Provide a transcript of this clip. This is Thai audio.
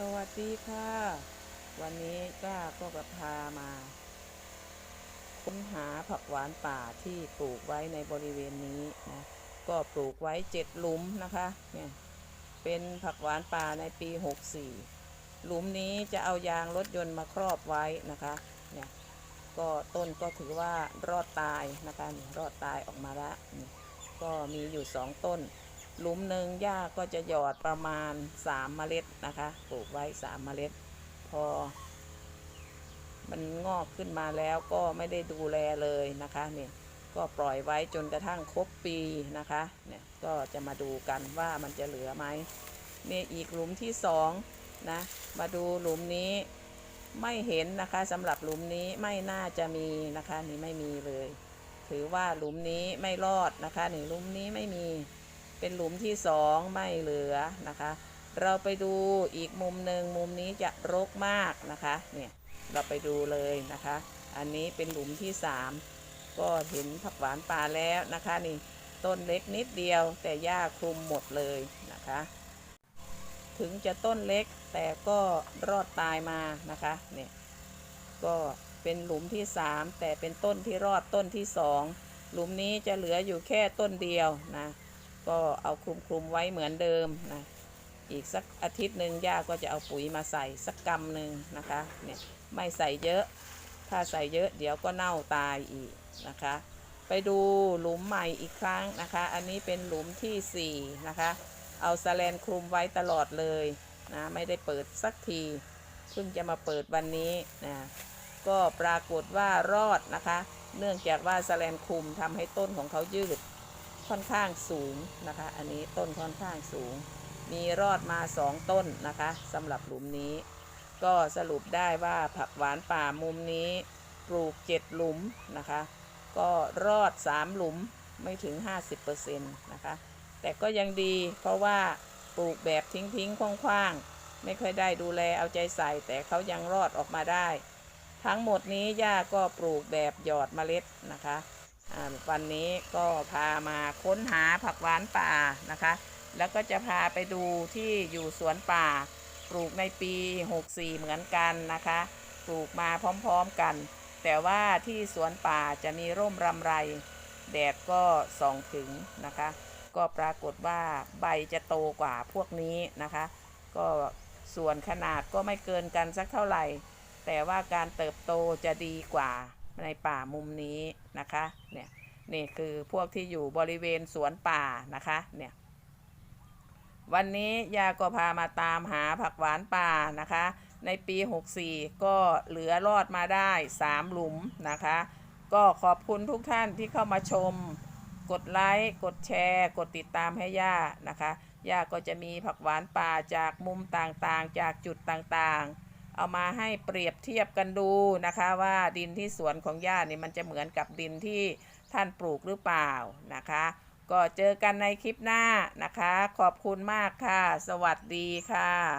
สวัสดีค่ะ วันนี้ก้าก็จะพามา ค้นหาผักหวานป่าที่ปลูกไว้ในบริเวณนี้นะก็ปลูกไว้เจ็ดหลุมนะคะเนี่ยเป็นผักหวานป่าในปี 64 หลุมนี้จะเอายางรถยนต์มาครอบไว้นะคะเนี่ยก็ต้นก็ถือว่ารอดตายนะคะรอดตายออกมาแล้วก็มีอยู่สองต้น หลุมหนึ่งหญ้าก็จะหยอดประมาณ 3 เมล็ดนะคะ ปลูกไว้ 3 เมล็ด พอ มันงอกขึ้นมาแล้วก็ไม่ได้ดูแลเลยนะคะเนี่ยก็ปล่อยไว้จนกระทั่งครบปีนะคะเนี่ยก็จะมาดูกันว่ามันจะเหลือไหมนี่อีกหลุมที่สองนะมาดูหลุมนี้ไม่เห็นนะคะสำหรับหลุมนี้ไม่น่าจะมีนะคะนี่ไม่มีเลย ถือว่าหลุมนี้ไม่รอดนะคะนี่หลุมนี้ไม่มี เป็นหลุมที่สองไม่เหลือนะคะ เราไปดูอีกมุมหนึ่งมุมนี้จะรกมากนะคะเนี่ยเราไปดูเลยนะคะ อันนี้เป็นหลุมที่สามก็เห็นผักหวานป่าแล้วนะคะนี่ต้นเล็กนิดเดียวแต่หญ้าคลุมหมดเลยนะคะ ถึงจะต้นเล็กแต่ก็รอดตายมานะคะเนี่ยก็เป็นหลุมที่สามแต่เป็นต้นที่รอดต้นที่สองหลุมนี้จะเหลืออยู่แค่ต้นเดียวนะ ก็เอาคลุมคลุมๆไว้เหมือนเดิมนะอีกสักอาทิตย์หนึ่งย่าก็จะเอาปุ๋ยมาใส่สักกำหนึ่งนะคะเนี่ยไม่ใส่เยอะ ถ้าใส่เยอะเดี๋ยวก็เน่าตายอีกนะคะ ไปดูหลุมใหม่อีกครั้งนะคะ อันนี้เป็นหลุมที่สี่นะคะเอาสแลนคลุมไว้ตลอดเลยนะไม่ได้เปิดสักทีเพิ่งจะมาเปิดวันนี้นะก็ปรากฏว่ารอดนะคะ เนื่องจากว่าสแลนคลุมทำให้ต้นของเขายืด ค่อนข้างสูงนะคะ อันนี้ต้นค่อนข้างสูง มีรอดมาสองต้นนะคะสำหรับหลุมนี้ ก็สรุปได้ว่าผักหวานป่ามุมนี้ ปลูกเจ็ดหลุมนะคะ ก็รอดสามหลุมไม่ถึง 50%นะคะ แต่ก็ยังดีเพราะว่าปลูกแบบทิ้งๆคว่างๆ ไม่ค่อยได้ดูแลเอาใจใส่ แต่เขายังรอดออกมาได้ ทั้งหมดนี้ย่าก็ปลูกแบบหยอดเมล็ดนะคะ วันนี้ก็พามาค้นหาผักหวานป่านะคะ แล้วก็จะพาไปดูที่อยู่สวนป่า ปลูกในปี 64 เหมือนกันนะคะ ปลูกมาพร้อมๆกัน แต่ว่าที่สวนป่าจะมีร่มรำไร แดดก็ส่องถึงนะคะ ก็ปรากฏว่าใบจะโตกว่าพวกนี้นะคะ ก็ส่วนขนาดก็ไม่เกินกันสักเท่าไหร่ แต่ว่าการเติบโตจะดีกว่า ในป่ามุมนี้นะคะเนี่ยนี่คือพวกที่อยู่บริเวณสวนป่านะคะเนี่ยวันนี้ยาก็พามาตามหาผักหวานป่านะคะ ในปี 64 ก็เหลือรอดมาได้ 3 หลุมนะคะ ก็ขอบคุณทุกท่านที่เข้ามาชม กดไลค์ กดแชร์ กดติดตามให้ย่านะคะย่าก็จะมีผักหวานป่าจากมุมต่างๆ จากจุดต่างๆ เอามาให้เปรียบเทียบกันดูนะคะว่าดินที่สวนของญาตินี่มันจะเหมือนกับดินที่ท่านปลูกหรือเปล่านะคะ ก็เจอกันในคลิปหน้านะคะ ขอบคุณมากค่ะ สวัสดีค่ะ